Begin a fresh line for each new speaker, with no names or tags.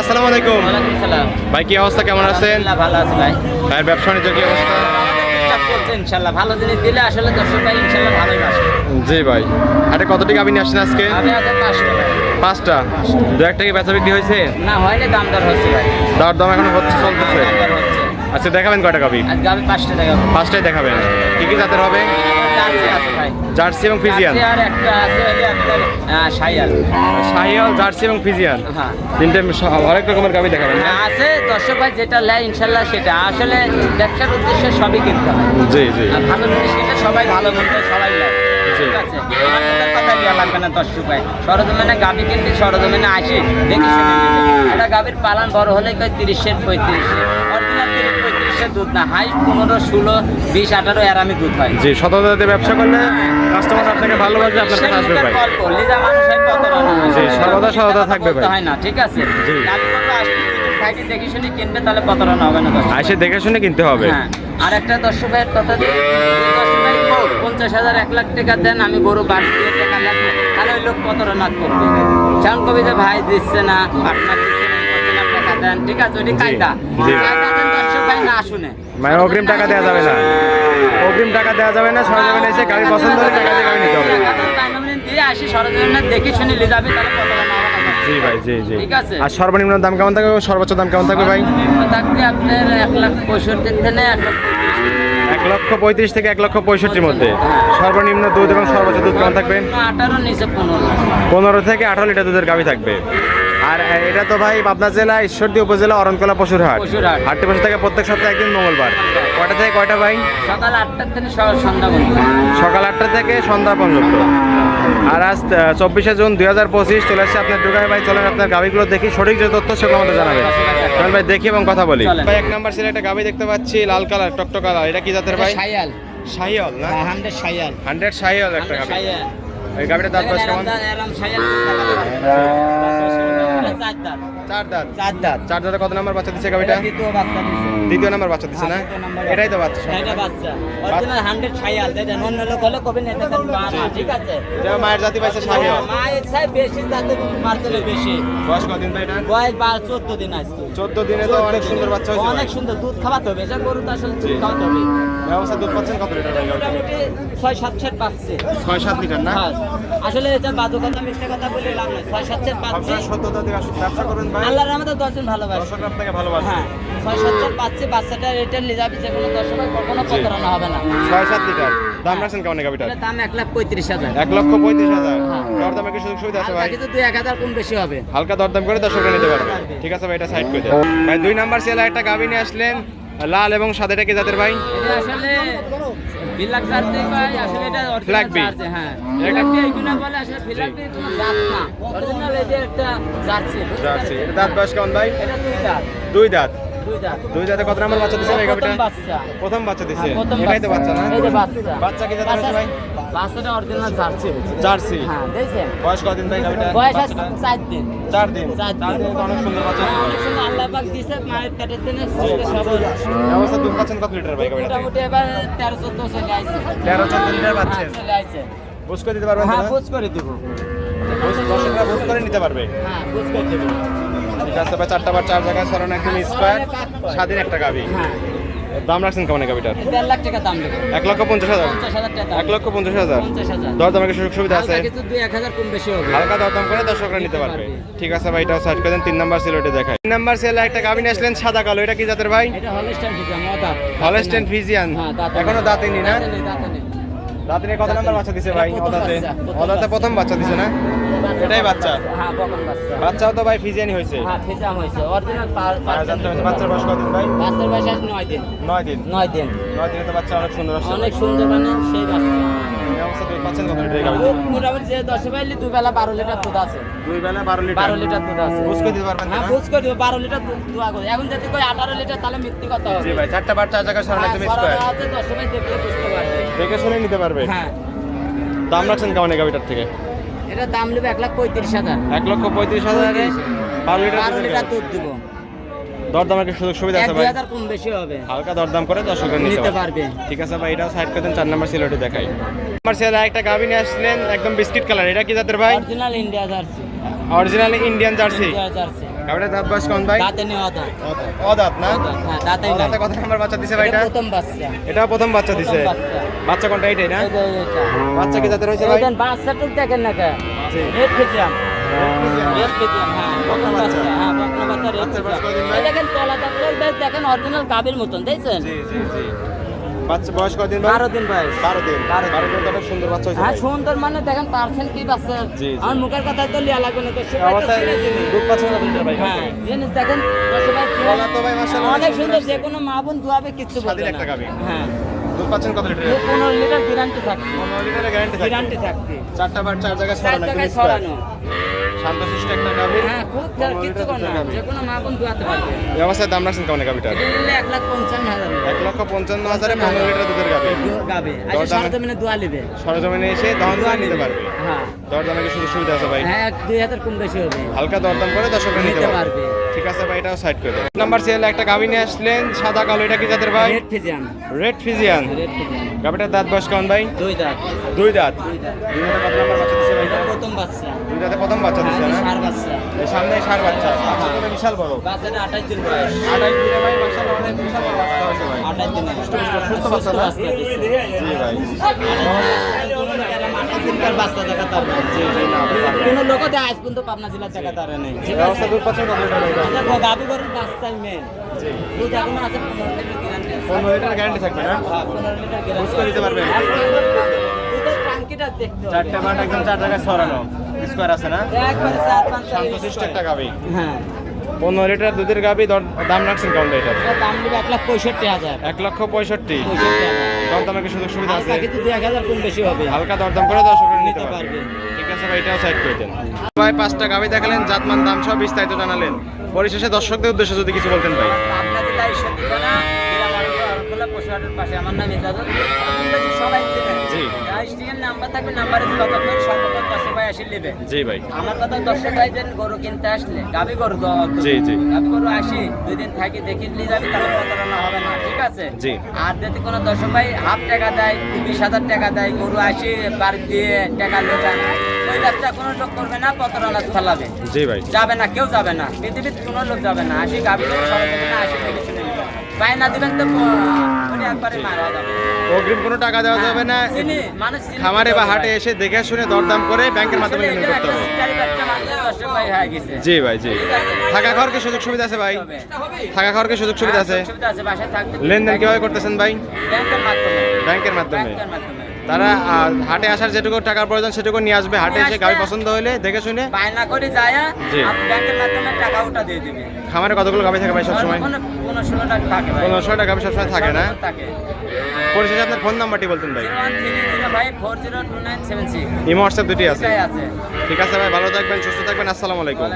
আসসালামু আলাইকুম। ভাই কি অবস্থা? কেমন আছেন?
ভালো আছে ভাই।
ভাইয়ের ব্যবসা বাণিজ্য কি অবস্থা?
ইনশাল্লাহ ভালো জিনিস দিলে আসলে ভাই ইনশাল্লাহ ভালোই বাসে।
জি ভাই। হাটে কতটি গাভী নিয়ে আসছেন আজকে?
আমি ভাই।
পাঁচটা। দু একটা কি বেচা বিক্রি হয়েছে?
না হয়নি দাম দর হচ্ছে ভাই।
দর দাম এখন হচ্ছে চলতেছে। আচ্ছা দেখাবেন কয়টা গাভী
আজকে আমি পাঁচটা টাকা
পাঁচটাই দেখাবেন। কি কি জাতের হবে?
জার্সি
জার্সি এবং ফিজিয়ান
আর একটা আছে
শাহিয়াল জার্সি এবং ফিজিয়ান
হ্যাঁ।
তিনটে অনেক রকমের গাভী দেখাবেন?
আছে দর্শক ভাই যেটা লেয় ইনশাল্লাহ সেটা। আসলে ব্যবসার উদ্দেশ্যে সবই কিনতে হয়।
জি জি।
ভালো জিনিস কিনলে সবাই ভালো মন্দ সবাই নেয়। ঠিক আছে। আমার কথা দেওয়া লাগবে না দর্শক ভাই। সরজমিনে গাভি কিনতে সরজমিনে আসি দেখি শুনে নিবে। এটা বড় হলে কয় তিরিশের পঁয়ত্রিশে অরিজিনাল তিরিশ পঁয়ত্রিশের দুধ না হাই পনেরো ষোলো বিশ আঠারো এর আমি দুধ হয়।
জি সততাতে ব্যবসা করলে কাস্টমার আপনাকে ভালোবাসবে আপনার কাছে আসবে ভাই।
গল্প লিজা মানুষ হয়
জি, সর্বদা সততা থাকবে ভাই।
হয় না ঠিক আছে?
জি।
দেখি শুনে কিনবে তাহলে প্রতারণা হবে না দর্শক?
এসে দেখে শুনে কিনতে হবে।
হ্যাঁ। আর একটা দর্শক ভাইয়ের কথা পঞ্চাশ হাজার এক লাখ টাকা দেন আমি গরু দিয়ে টাকা লাগবে তাহলে ওই লোক প্রতারণা করবে? যেমন কবি যে ভাই দিচ্ছে না পার্টনার দিচ্ছে না টাকা দেন? ঠিক আছে ওটি কায়দা। কায়দা দেন দর্শক ভাই না শুনে।
মানে অগ্রিম টাকা দেওয়া যাবে না। অগ্রিম টাকা দেওয়া যাবে না সরজমিনে এসে গাড়ি পছন্দ হলে টাকা দিয়ে গাড়ি নিতে হবে।
টাকা দেন, টাকা দেন, দিয়ে আসি সরজমিনে দেখে শুনে নিয়ে যাবে তাহলে প্রতারণা
জি ভাই জি জি।
ঠিক আছে।
আর সর্বনিম্ন দাম কেমন থাকবে? সর্বোচ্চ দাম কেমন থাকবে ভাই?
থাকবে আপনার এক লাখ পঁয়ষট্টি থেকে এক
এক লক্ষ পঁয়ত্রিশ থেকে এক লক্ষ পঁয়ষট্টির মধ্যে। সর্বনিম্ন দুধ এবং সর্বোচ্চ দুধ কেমন থাকবে?
আঠারো নিচে পনেরো।
পনেরো থেকে আঠারো লিটার দুধের গাভি থাকবে। আর এটা তো ভাই পাবনা জেলা ঈশ্বরদী উপজেলা অরণকলা পশুর হাট। হাটটি বসে থাকে প্রত্যেক সপ্তাহে একদিন মঙ্গলবার। কয়টা থেকে কয়টা ভাই?
সকাল আটটা থেকে সন্ধ্যা পর্যন্ত।
সকাল আটটা থেকে সন্ধ্যা পর্যন্ত। আর আজ চব্বিশে জুন দুই হাজার পঁচিশ চলে আসছে আপনার দোকানে ভাই চলেন আপনার গাভিগুলো দেখি সঠিক যে তথ্য সেগুলো আমাদের জানাবেন। চলেন ভাই দেখি এবং কথা বলি। ভাই এক নাম্বার ছিল একটা গাভি দেখতে পাচ্ছি লাল কালার টকটক কালার এটা কি জাতের ভাই?
সাইয়াল
শাহিওল না?
হান্ড্রেড সাইয়াল
হান্ড্রেড শাহিওল একটা গাভি
সাইয়াল
এই গাভিটার দাঁত বয়স কেমন?
চার দাঁত।
চার দাঁত।
চার দাঁতে।
কত নাম্বার বাচ্চা দিচ্ছে গাভিটা
দ্বিতীয় বাচ্চা দিছে।
দ্বিতীয় নাম্বার বাচ্চা দিচ্ছে না?
হ্যাঁ,
এটাই তো বাচ্চা।
এটা বাচ্চা। অরিজিনাল হান্ড্রেড সাইয়াল দেখেন অন্য লোক হলে কবে নেতে ঠিক আছে?
এটা মায়ের জাতি পাইছে শাহিওল
মায়ের চাই বেশি তাতে মার্চেলে বেশি।
বয়স কদিন ভাই এটা?
বয়স বারো চোদ্দ দিন আসতো
চোদ্দ দিনে তো অনেক সুন্দর বাচ্চা হয়েছে
অনেক সুন্দর। দুধ খাওয়াতে হবে। এটা গরু তো আসলে দুধ খাওয়াতে হবে।
ব্যবস্থা দুধ পাচ্ছেন কত লিটার ভাই
মোটামুটি ছয় সাত সেট পাচ্ছে।
লিটার না?
হ্যাঁ। আসলে এটা বাজু কথা মিথ্যে কথা বলে লাভ নাই। ছয় সাত সেট পাচ্ছে।
সত্যতা থেকে ব্যবসা করবেন ভাই।
আল্লাহর আমাদের দশজন ভালোবাসে।
দর্শক আপনাকে ভালোবাসে।
হ্যাঁ ছয় পাচ্ছে বাচ্চাটা রিটার্ন নিয়ে যাবে যে কোনো দর্শক কখনো প্রতারণা হবে না।
ছয় সাত লিটার। দাম রাখছেন কেমন
দাম এক লাখ পঁয়ত্রিশ হাজার।
এক লক্ষ পঁয়ত্রিশ হাজার।
হ্যাঁ।
দরদামে কি সুযোগ সুবিধা আছে ভাই?
বাকি তো দুই এক হাজার কম বেশি হবে।
হালকা দরদাম করে দর্শকরা নিতে পারবে। ঠিক আছে ভাই এটা সাইড করে ভাই দুই নাম্বার সেলা একটা গাভি নিয়ে আসলেন লাল এবং সাদাটা কি জাতের ভাই?
আসলে বিলাক চার্জে ভাই আসলে এটা
Flag
অরিজিনাল হ্যাঁ
এটা-
ফ্ল্যাগ বি বলে আসলে ফ্ল্যাগ বি কোনো জাত না। অরিজিনাল এই একটা জার্সি
জার্সি। এটা দাঁত বয়স কেমন ভাই?
এটা দুই দাঁত।
দুই দাঁত?
দুই দাঁতে
কত নাম্বার বাচ্চা দিচ্ছে ভাই
প্রথম বাচ্চা
প্রথম বাচ্চা দিচ্ছে
হ্যাঁ,
এটাই তো বাচ্চা। না?
এই যে বাচ্চা।
বাচ্চা কি জাতের আছে ভাই?
বাচ্চাটা অরিজিনাল জার্সি
জার্সি।
হ্যাঁ দেখছেন?
বয়স কদিন ভাই গাভিটা
বয়স আছে
বাচ্চাটা?
চার দিন।
চার দিন।
চার
চার
দিন।
অনেক সুন্দর বাচ্চা।
অনেক সময় আল্লাহ পাক দিছে মায়ের পেটের দিনে সবল।
ব্যবস্থা দুধ পাচ্ছেন কত লিটার ভাই গাভিটা
মোটামুটি এবার তেরো চোদ্দ চলে আসছে
তেরো চোদ্দ লিটার পাচ্ছেন?
হ্যাঁ, চলে আসছে
বুঝ করে দিতে পারবেন
হ্যাঁ বুঝ করে দিব।
বুঝ- দর্শকরা বুঝ করে নিতে পারবে।
হ্যাঁ বুঝ করে দিব।
আছে ভাই চারটা বার চার জায়গায় সরানো একদম স্কোয়ার স্বাধীন একটা গাভি
হ্যাঁ।
দাম রাখছেন কেমন এই গাভিটার
দেড় লাখ টাকা দাম
এক লক্ষ পঞ্চাশ হাজার?
দাম।
এক লক্ষ পঞ্চাশ হাজার? দর দামের সুযোগ সুবিধা আছে?
হালকা
হালকা দরদাম করে দর্শকরা নিতে পারবে। ঠিক আছে ভাই এটাও সার্চ করে দেন। তিন নাম্বার সেল ওটা দেখায় তিন নাম্বার সেল একটা গাভি নিয়ে আসলেন সাদা কালো। এটা কি জাতের ভাই?
এটা
হলস্টেন ফিজিয়ান
হ্যাঁ দাঁত
এখনও দাঁতেনি না?
দাঁতে নেই।
নিয়ে কত নাম্বার বাচ্চা দিছে ভাই?
প্রথম
অদাতে?
বাচ্চা,
অদাতে প্রথম বাচ্চা দিছে না? এটাই বাচ্চা।
হ্যাঁ বকন বাচ্চা।
বাচ্চাও তো ভাই ফিজিয়ানি হয়েছে।
হ্যাঁ ফিজাম হয়েছে। অরিজিনাল
আর জানতে বাচ্চার বয়স কদিন ভাই?
বাচ্চার বয়স আজ নয় দিন।
নয় দিন?
নয় দিন।
নয় দিনে তো বাচ্চা অনেক সুন্দর আসছে।
অনেক সুন্দর মানে সেই বাচ্চা। আছে। আছে। হ্যাঁ এখন যদি আঠারো লিটার তাহলে মৃত্যু কথা হবে।
ভাই চারটা জায়গায় সরানো
হ্যাঁ, আছে, দশ সময় দেখলে বুঝতে পারবে।
দেখে শুনে নিতে পারবে।
হ্যাঁ।
দাম রাখছেন কেমন এই গাভিটার থেকে?
এটা দাম নেবে এক লাখ পঁয়ত্রিশ হাজার।
এক লক্ষ পঁয়ত্রিশ হাজারে। বারো লিটার
বারো লিটার দুধ দিব।
দরদামের কি সুযোগ সুবিধা আছে ভাই?
কম বেশি হবে।
হালকা দরদাম করে দর্শকরা নিতে পারবে। ঠিক আছে ভাই এটাও সাইড করে দেন চার নাম্বার সিলেটে দেখাই। নাম্বার সিলে একটা গাভি নিয়ে আসলেন একদম বিস্কিট কালার। এটা কি জাতের ভাই?
Original India Jersey
original Indian Jersey
Jersey
গাবিটার দাঁত বয়স কোন ভাই?
দাঁতে নেওয়া দাঁত
অদাঁত না?
হ্যাঁ দাঁতেই নাই।
অদাঁতে কত নাম্বার বাচ্চা দিছে ভাইটা?
এটা প্রথম বাচ্চা।
এটাও প্রথম বাচ্চা দিছে।
বাচ্চা।
বাচ্চা কোনটা এইটাই না?
এটা।
বাচ্চা কি জাতের হয়েছে ভাই?
দেখেন বাচ্চাটুক দেখেন না কে। রেড ফিজিয়াম। রেড ফিজিয়াম হ্যাঁ
বাচ্চা।
বাচ্চা। হ্যাঁ প্রথম বাচ্চা রেড
ভাই?
দেখেন তলা দেখেন অরিজিনাল গাবির মতন দেখছেন?
জি জি জি। বাচ্চা বয়স কতদিন ভাই?
বারো দিন বয়স।
বারো দিন।
বারো দিন।
দিন সুন্দর বাচ্চা হয়েছে
হ্যাঁ সুন্দর মানে দেখেন পার্সেন্ট কি বাচ্চা। আমার মুখের কথা তো লিয়া লাগবে না তো চিনে
দুধ পাচ্ছে না ভাই
হ্যাঁ জিনিস দেখেন।
তো ভাই মাশাআল্লাহ
অনেক সুন্দর যে কোনো মা বোন দুয়াবে কিচ্ছু বলবে না। হ্যাঁ।
দুধ পাচ্ছেন কত লিটার
যে পনেরো লিটার গ্যারান্টি থাকবে।
পনেরো লিটারের গ্যারান্টি থাকে
গ্যারান্টি থাকবে।
চারটা বার চার জায়গায় ছড়ানো। শান্তশিষ্ট একটা গাভী
হ্যাঁ খুব
পনেরো লিটার
না। যে কোনো মা বোন দুয়াতে পারবে।
এই দাম রাখছেন কেমন গাভিটার?
এক লাখ পঞ্চান্ন হাজার।
এক লক্ষ পঞ্চান্ন হাজারে পনেরো লিটার দুধের গাভী।
আচ্ছা সরজমিনে দোয়া নেবে।
সরজমিনে এসে দহন
দোয়া
নিতে পারবে।
হ্যাঁ।
দরদামে কি সুযোগ সুবিধা আছে ভাই?
হ্যাঁ দুই হাজার কম বেশি হবে।
হালকা দরদাম করে দর্শকরা নিতে পারবে। ঠিক আছে ভাই এটাও সাইড করে দেন। নাম্বার সিএল একটা গাভী নিয়ে আসলেন সাদা কালো এটা কি জাতের ভাই?
রেড
ফিজিয়ান
রেড
গাভীটার দাঁত বয়স কেমন ভাই?
দুই দাঁত।
দুই দাঁত।
দুই দাঁত।
কত নাম্বার বাচ্চা দিচ্ছে ভাই
প্রথম বাচ্চা।
দুই প্রথম বাচ্চা দিচ্ছে
হ্যাঁ,
না সামনে সার বাচ্চা। বাচ্চা বিশাল বড়।
বাচ্চাটা আঠাশ দিন বয়স।
আঠাশ দিনে ভাই মাশাআল্লাহ অনেক বিশাল বড় বাচ্চা হয়েছে ভাই।
আঠাশ দিনে
সুস্থ বাচ্চা না? জি ভাই।
কোনো লোক এরম আঠাশ দিনকার বাচ্চা দেখাতে পারবে না।
জি জি না
কোনো লোকও দেয় আজ পর্যন্ত পাবনা জেলার দেখাতে পারে নাই। ঠিক
এই
আছে
অবস্থা দুধ পাচ্ছেন কত লিটার ভাই এটা?
গাভী গরুর বাচ্চাই মেন দুধ এখনও আছে পনেরো লিটার
পনেরো লিটার গ্যারান্টি থাকবে না?
হ্যাঁ, পনেরো লিটার গ্যারান্টি
দিতে পারবেন?
দুধের টাঙ্কিটা দেখতে হবে।
চারটে বার একদম চার জায়গায় ছড়ানো। স্কোয়ার আছে না? শান্তশিষ্ট একটা
হ্যাঁ।
পনেরো লিটার দুধের গাভী দাম রাখছেন কেমন এটার
দাম দেবে এক লাখ পঁয়ষট্টি হাজার।
এক লক্ষ পঁয়ষট্টি। কি সুযোগ সুবিধা আছে?
হালকা কিছু দুই এক হাজার কম বেশি হবে।
হালকা দরদাম করে দর্শকরা নিতে
নিতে
পারবে। ঠিক আছে ভাই এটাও সাইড করে দেন। ভাই পাঁচটা গাভী দেখালেন জাতমান দাম সব বিস্তারিত জানালেন। পরিশেষে দর্শকদের উদ্দেশ্যে যদি কিছু বলতেন ভাই।
পাশে। আমার নাম ইজাজত সবাই স্টিকের নাম্বার থাকবে নাম্বারে যোগাযোগ করে সর্বপ্রথম দর্শক ভাই আসি নেবে।
জি ভাই।
আমার কথা দর্শক ভাই যেন গরু কিনতে আসলে গাবি গরু হতো।
জি, জি।
গাবি গরু আসি দুই দিন থাকি দেখি নিয়ে যাবি তাহলে প্রতারণা হবে না ঠিক আছে?
জি।
আর যদি কোনো দর্শক ভাই হাফ টাকা দেয় বিশ হাজার টাকা দেয় গরু আসি বাড়ি দিয়ে টাকা নেবে ওই ব্যবসা কোনো লোক করবে না প্রতারণা ফেলাবে
জি ভাই।
যাবে না কেউ যাবে না পৃথিবীর কোনো লোক যাবে না আসি গাবি গরু দেবে না আসি দেখে শুনে নেবে। পায় না দিবেন তো একবারে মারা যাবে।
অগ্রিম কোনো টাকা দেওয়া যাবে না।
চিনি
খামারে বা হাটে এসে দেখে শুনে দরদাম করে ব্যাংকের মাধ্যমে লেনদেন করতে হবে। জি ভাই জি। থাকা খাওয়ার কি সুযোগ সুবিধা আছে ভাই। থাকা খাওয়ার কি সুযোগ সুবিধা আছে। লেনদেন কীভাবে করতেছেন ভাই?
ব্যাংকের মাধ্যমে।
তারা হাটে আসার যেটুকু টাকার প্রয়োজন সেটুকু নিয়ে আসবে। হাটে এসে গাড়ি পছন্দ হলে দেখে শুনে
বায়না করে যায়
জি।
ব্যাংকের মাধ্যমে টাকা ওটা দিয়ে দিবে।
খামারে কতগুলো গাড়ি থাকে ভাই সবসময়? পনেরোশো টাকা গাভী সবসময় থাকে না? পরিশেষে আপনার ফোন নাম্বারটি বলতেন ভাই। ইমো হোয়াটসঅ্যাপ দুটি আছে। ঠিক আছে ভাই ভালো থাকবেন সুস্থ থাকবেন আসসালামু আলাইকুম।